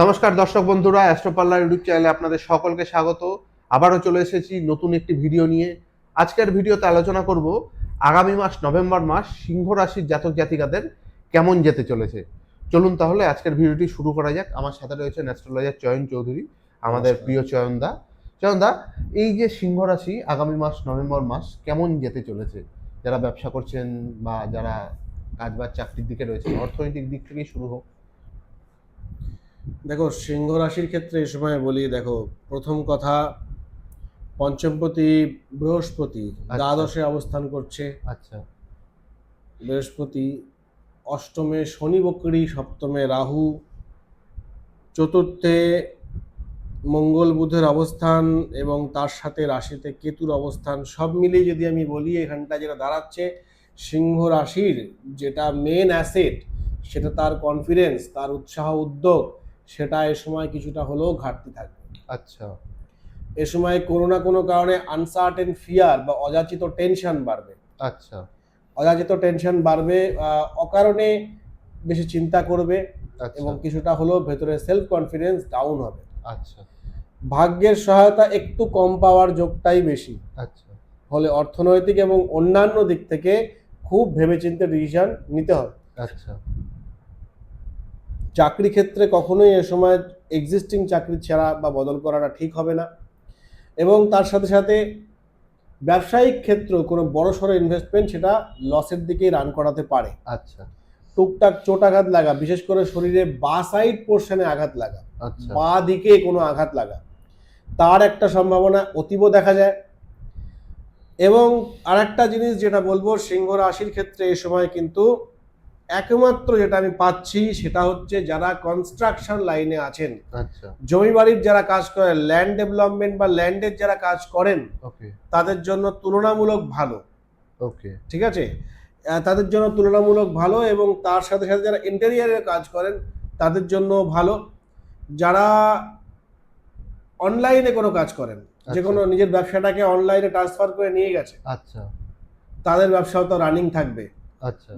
নমস্কার দর্শক বন্ধুরা অ্যাস্ট্রোপাল্লার ইউটিউব চ্যানেলে আপনাদের সকলকে স্বাগত। আবারও চলে এসেছি নতুন একটি ভিডিও নিয়ে। আজকের ভিডিওতে আলোচনা করব আগামী মাস নভেম্বর মাস সিংহ রাশির জাতক জাতিকাদের কেমন যেতে চলেছে। চলুন তাহলে আজকের ভিডিওটি শুরু করা যাক। আমার সাথে রয়েছেন অ্যাস্ট্রোলজার চয়ন চৌধুরী আমাদের। প্রিয় চয়নদা। চয়নদা এই যে সিংহ রাশি আগামী মাস নভেম্বর মাস কেমন যেতে চলেছে? যারা ব্যবসা করছেন বা যারা কাজ বা চাকরির দিকে রয়েছেন অর্থনৈতিক দিক থেকেই শুরু হোক দেখো সিংহ রাশির ক্ষেত্রে এই সময় বলি দেখো প্রথম কথা পঞ্চমপতি বৃহস্পতি আচ্ছা। দ্বাদশে অবস্থান করছে আচ্ছা বৃহস্পতি অষ্টমে শনি বকরি সপ্তমে রাহু চতুর্থে মঙ্গল বুধের অবস্থান এবং তার সাথে রাশিতে কেতুর অবস্থান সব মিলিয়ে যদি আমি বলি এখানটা যেটা দাঁড়াচ্ছে সিংহ রাশির যেটা মেন অ্যাসেট সেটা তার কনফিডেন্স তার উৎসাহ উদ্যোগ সেটা এ সময় কিছুটা হলেও ঘাটতি থাকবে। আচ্ছা। এ সময় কোনো না কোনো কারণে আনসার্টেন ফিয়ার বা অযাচিত টেনশন বাড়বে। আচ্ছা। অযাচিত টেনশন বাড়বে অকারণে বেশি চিন্তা করবে আচ্ছা। এবং কিছুটা হলেও ভেতরে সেলফ কনফিডেন্স ডাউন হবে। আচ্ছা। ভাগ্যের সহায়তা একটু কম পাওয়ার যোগটাই বেশি। আচ্ছা। ফলে অর্থনৈতিক এবং অন্যান্য দিক থেকে খুব ভেবেচিন্তে ডিসিশন নিতে হবে। আচ্ছা। চাকরি ক্ষেত্রে কখনোই এ সময় এক্সিস্টিং চাকরি ছাড়া বা বদল করাটা ঠিক হবে না। এবং তার সাথে সাথে ব্যবসায়িক ক্ষেত্র কোনো বড় সড়ো ইনভেস্টমেন্ট সেটা লসের দিকেই রান করাতে পারে। আচ্ছা। টুকটাক চোট আঘাত লাগা বিশেষ করে শরীরে বা সাইড পোর্শনে আঘাত লাগা আচ্ছা। বা দিকে কোনো আঘাত লাগা তার একটা সম্ভাবনা অতীব দেখা যায়। এবং আরেকটা জিনিস যেটা বলব সিংহ রাশির ক্ষেত্রে এ সময় কিন্তু একমাত্র যেটা আমি পাচ্ছি সেটা হচ্ছে যারা কনস্ট্রাকশন লাইনে আছেন। আচ্ছা। জমি বাড়ির যারা কাজ করেন ল্যান্ড ডেভেলপমেন্ট বা ল্যান্ডের যারা কাজ করেন ওকে তাদের জন্য তুলনামূলক ভালো। ওকে ঠিক আছে? তাদের জন্য তুলনামূলক ভালো এবং তার সাথে সাথে যারা ইন্টেরিয়ারের কাজ করেন তাদের জন্য ভালো। যারা অনলাইনে কোনো কাজ করেন যে আচ্ছা। কোনো নিজের ব্যবসাটাকে অনলাইনে ট্রান্সফার করে নিয়ে গেছে আচ্ছা। তাদের ব্যবসাও তো রানিং থাকবে।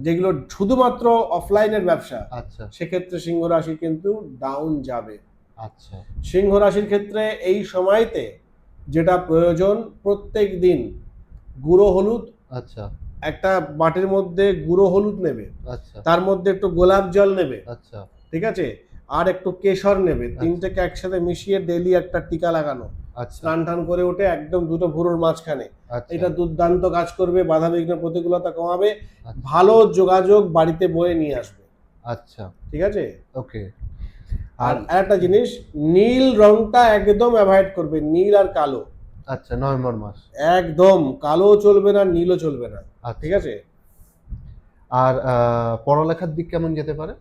যেগুলো শুধুমাত্র অফলাইনের ব্যবসা আচ্ছা। সেক্ষেত্রে সিংহ রাশি কিন্তু ডাউন যাবে। আচ্ছা। সিংহ রাশির ক্ষেত্রে এই সময়তে যেটা প্রয়োজন প্রত্যেক দিন গুঁড়ো হলুদ আচ্ছা। একটা বাটির মধ্যে গুঁড়ো হলুদ নেবে। আচ্ছা। তার মধ্যে একটু গোলাপ জল নেবে। আচ্ছা। ঠিক আছে? আর একটু কেশর নেবে। তিনটেকে একসাথে মিশিয়ে ডেলি একটা টিকা লাগানো। আচ্ছা স্নান টান করে উঠে একদম দুটো ভুরুর মাঝখানে। আচ্ছা। এটা দুর্দান্ত কাজ করবে বাধা বিঘ্ন প্রতিকূলতা কমাবে আচ্ছা। ভালো যোগাযোগ বাড়িতে বয়ে নিয়ে আসবে। আচ্ছা। ঠিক আছে? ওকে। আর একটা জিনিস নীল রংটা একদম অ্যাভয়েড করবে নীল আর কালো। আচ্ছা নভেম্বর মাস। একদম কালো চলবে না নীলও চলবে না। আচ্ছা। ঠিক আছে? আর পড়ালেখার দিক কেমন যেতে পারে?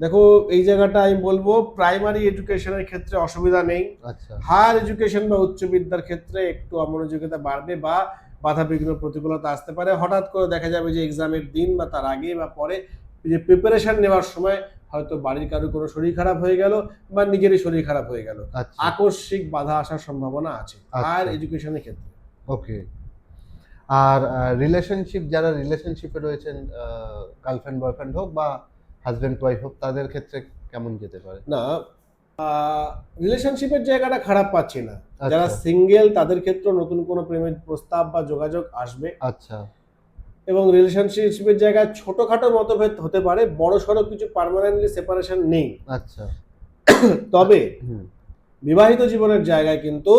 দেখো এই জায়গাটা আমি বলব প্রাইমারি এডুকেশনের ক্ষেত্রে অসুবিধা নেই। আচ্ছা। হায়ার এডুকেশন বা উচ্চ বিদ্যার ক্ষেত্রে একটু অমনোযোগিতা বাড়বে বা বাধা বিঘ্ন প্রতিকূলতা আসতে পারে। হঠাৎ করে দেখা যাবে যে এক্সামের দিন বা তার আগে বা পরে যে প্রিপারেশন নেওয়ার সময় হয়তো বাড়ির কারও কোনো শরীর খারাপ হয়ে গেল বা নিজেরই শরীর খারাপ হয়ে গেল। আচ্ছা। আকস্মিক বাধা আসার সম্ভাবনা আছে আচ্ছা। হায়ার এডুকেশনের ক্ষেত্রে। ওকে। আর রিলেশনশিপ যারা রিলেশনশিপে রয়েছেন গার্লফ্রেন্ড বয়ফ্রেন্ড হোক বা হাজব্যান্ড ওয়াইফ হোক তাদের ক্ষেত্রে কেমন যেতে পারে? না রিলেশনশিপের জায়গাটা খারাপ পাচ্ছি না। আচ্ছা। যারা সিঙ্গেল তাদের ক্ষেত্রে নতুন কোনো প্রেমের প্রস্তাব বা যোগাযোগ আসবে। আচ্ছা। এবং রিলেশনশিপের জায়গায় ছোটখাটো মতভেদ হতে পারে বড় সড়ো কিছু পার্মানেন্টলি সেপারেশন নেই। আচ্ছা। তবে বিবাহিত জীবনের জায়গায় কিন্তু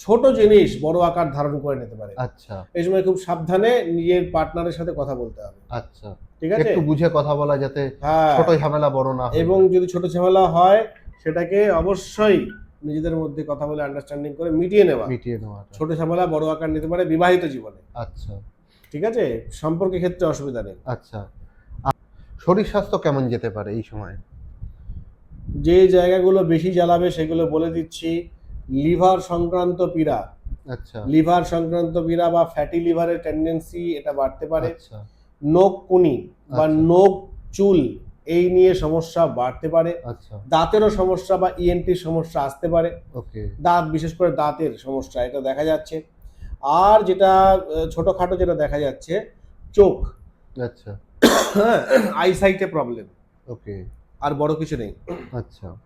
ছোট জিনিস বড় আকার ধারণ করে নিতে পারে। আচ্ছা। এই সময় খুব সাবধানে নিজের পার্টনারের সাথে কথা বলতে হবে। আচ্ছা। ঠিক আছে? একটু বুঝে কথা বলা যাতে হ্যাঁ। ছোট ঝামেলা বড় না এবং যদি ছোট ঝামেলা হয় সেটাকে অবশ্যই নিজেদের মধ্যে কথা বলে আন্ডারস্ট্যান্ডিং করে মিটিয়ে নেওয়া। মিটিয়ে নেওয়াটা। ছোট ঝামেলা বড় আকার নিতে পারে বিবাহিত জীবনে। আচ্ছা। ঠিক আছে? সম্পর্কের ক্ষেত্রে অসুবিধা নেই। আচ্ছা। শরীর স্বাস্থ্য কেমন যেতে পারে এই সময়? যে জায়গাগুলো বেশি জ্বালাবে সেগুলো বলে দিচ্ছি। লিভার সংক্রান্ত পীড়া। আচ্ছা। লিভার সংক্রান্ত পীড়া বা ফ্যাটি লিভারের টেন্ডেন্সি এটা বাড়তে পারে। আচ্ছা। নখ কুনি বা আচ্ছা। নখ চুল এই নিয়ে সমস্যা বাড়তে পারে। আচ্ছা। দাঁতেরও সমস্যা বা ইএনটির সমস্যা আসতে পারে। ওকে। দাঁত বিশেষ করে দাঁতের সমস্যা এটা দেখা যাচ্ছে। আর যেটা ছোটখাটো যেটা দেখা যাচ্ছে চোখ। আচ্ছা। আইসাইটে প্রবলেম ওকে। আর বড় কিছু নেই। আচ্ছা।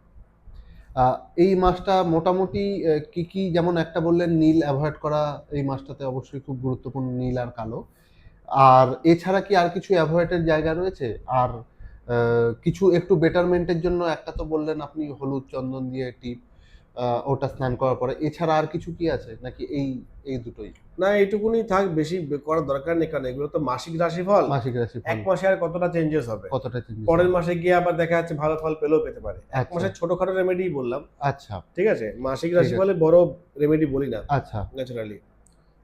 এই মাসটা মোটামুটি কি কি যেমন একটা বললেন, নীল অ্যাভয়েড করা এই মাসটাতে অবশ্যই খুব গুরুত্বপূর্ণ নীল আর কালো। আর এছাড়া কি আর কিছু অ্যাভয়েডের জায়গা রয়েছে? আর কিছু একটু বেটারমেন্টের জন্য একটা তো বললেন আপনি, হলুদ চন্দন দিয়ে টিপ ওটা স্নান করার পরে। এছাড়া আর কিছু কি আছে? নাকি এই এই দুটোই? না এইটুকুনি থাক বেশি করার দরকার নেই কারণ এগুলো তো মাসিক রাশিফল। মাসিক রাশি এক মাসে আর কতটা চেঞ্জেস হবে? কতটা changes পরের মাসে গিয়ে আবার দেখা যাচ্ছে ভালো ফল পেলেও পেতে পারে। এক আচ্ছা। মাসে ছোটখাটো রেমেডি বললাম। আচ্ছা। ঠিক আছে? মাসিক রাশি। ফলে বড় রেমেডি বলি না। আচ্ছা। ন্যাচারালি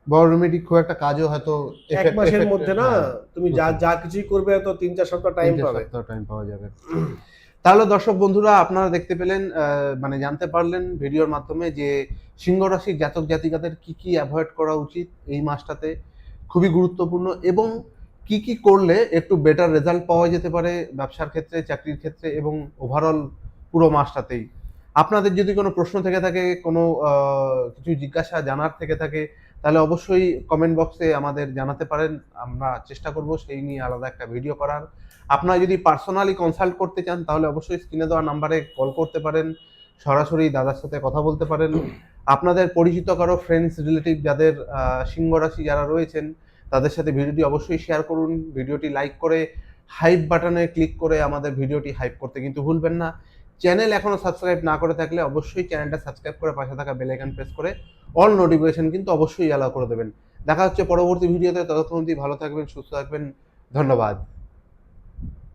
বড় রেমেডি খুব একটা কাজও হয়তো এক মাসের মধ্যে না হ্যাঁ, তুমি যা যা কিছুই করবে তো তিন চার সপ্তাহ টাইম পাবে। টাইম পাওয়া যাবে। তাহলে দর্শক বন্ধুরা, আপনারা দেখতে পেলেন মানে জানতে পারলেন ভিডিওর মাধ্যমে যে সিংহ রাশির জাতক জাতিকাদের কি কি অ্যাভয়েড করা উচিত এই মাসটাতে। খুবই গুরুত্বপূর্ণ এবং কি কি করলে একটু বেটার রেজাল্ট পাওয়া যেতে পারে ব্যবসার ক্ষেত্রে, চাকরির ক্ষেত্রে এবং ওভারঅল পুরো মাসটাতেই। আপনাদের যদি কোনো প্রশ্ন থেকে থাকে, কোনো কিছু জিজ্ঞাসা জানার থেকে থাকে, তাহলে অবশ্যই কমেন্ট বক্সে আমাদের জানাতে পারেন। আমরা চেষ্টা করব সেই নিয়ে আলাদা একটা ভিডিও করার। আপনারা যদি পার্সোনালি কনসাল্ট করতে চান তাহলে অবশ্যই স্ক্রিনে দেওয়া নাম্বারে কল করতে পারেন। সরাসরি দাদার সাথে কথা বলতে পারেন। আপনাদের পরিচিত কারও ফ্রেন্ডস রিলেটিভ যাদের আহ, সিংহ রাশি যারা রয়েছেন তাদের সাথে ভিডিওটি অবশ্যই শেয়ার করুন। ভিডিওটি লাইক করে হাইপ বাটনে ক্লিক করে আমাদের ভিডিওটি হাইপ করতে কিন্তু ভুলবেন না। চ্যানেল এখনও সাবস্ক্রাইব না করে থাকলে অবশ্যই চ্যানেলটা সাবস্ক্রাইব করে পাশে থাকা বেল আইকন প্রেস করে অল নোটিফিকেশন কিন্তু অবশ্যই অ্যালাউ করে দেবেন। দেখা হচ্ছে পরবর্তী ভিডিওতে। ততক্ষণ অবধি ভালো থাকবেন সুস্থ থাকবেন। ধন্যবাদ।